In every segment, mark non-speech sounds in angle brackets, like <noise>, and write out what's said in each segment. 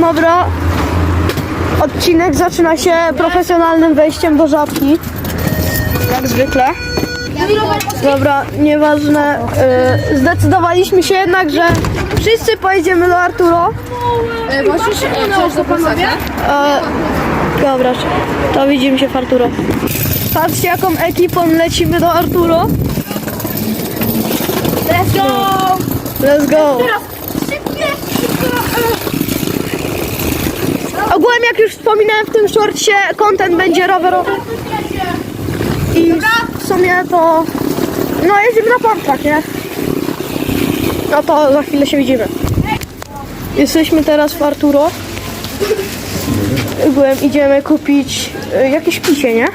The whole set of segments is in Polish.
Dobra. Odcinek zaczyna się profesjonalnym wejściem do żabki. Jak zwykle. Dobra, nieważne. y, zdecydowaliśmy się jednak, że wszyscy pojedziemy do Arturo. Możesz coś do panowie? E, dobra, to widzimy się w Arturo. Patrzcie jaką ekipą lecimy do Arturo. Let's go! Let's go. Ogółem jak już wspominałem w tym shortcie, content będzie rowerowy. I w sumie to... No jedziemy na pamplach, nie? No to za chwilę się widzimy. Jesteśmy teraz w Arturo. Ogółem idziemy kupić y, jakieś picie, nie?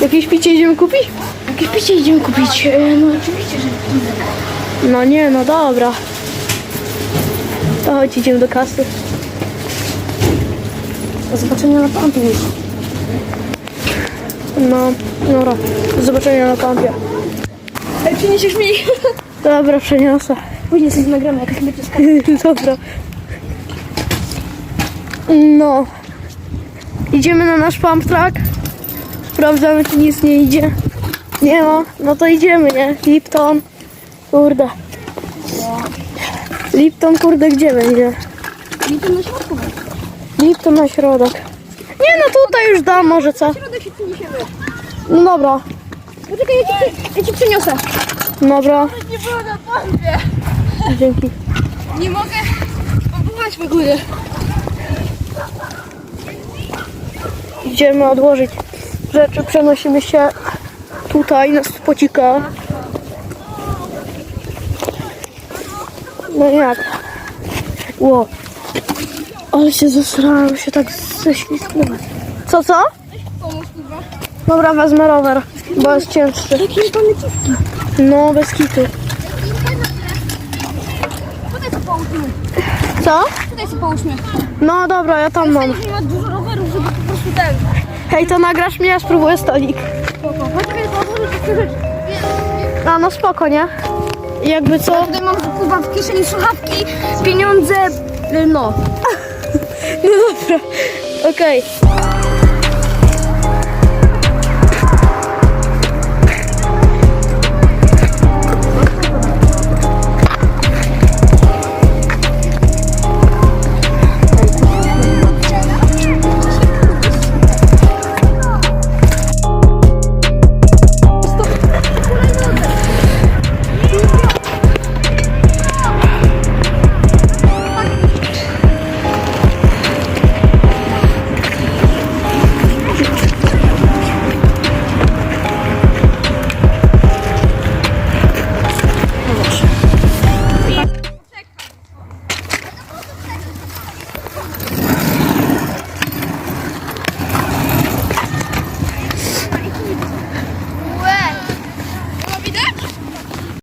Jakieś picie idziemy kupić? Jakieś picie idziemy kupić. E, No oczywiście, że No nie, no dobra. To chodź, idziemy do kasy. Do zobaczenia na pampie już. No, dobra. Do zobaczenia na kampie. Ej, przyniesiesz mi? <laughs> Dobra, przeniosę. Później sobie nagramy jakaś myczyska. <laughs> Dobra. No. Idziemy na nasz pump track. Sprawdzamy, czy nic nie idzie. Nie ma. No to idziemy, nie? Lipton. Kurde. Lipton, kurde, gdzie będzie? I to na środku. Lipton na środek. Nie no, tutaj już dam może co. Środek się przyniesiemy. No dobra. Poczekaj, ja ci, ja ci przyniosę. Dobra. Nie było na pampie. Dzięki. Nie mogę w ogóle. Idziemy odłożyć rzeczy, przenosimy się tutaj na spocika. No jak? Ło. Ale się zesrałem, się tak ześlizgnąłem. Co, co? Dobra, wezmę rower, bo jest cięższy. No, bez kitu. Tutaj sobie połóżmy. Co? Tutaj połóżmy. No dobra, ja tam mam. Nie ma dużo rowerów, żeby po prostu. Hej, to nagrasz mnie, ja spróbuję stolik. A no spoko, nie? Jakby co? Tutaj mam kurwa w kieszeni słuchawki, pieniądze, no. No dobra, okej.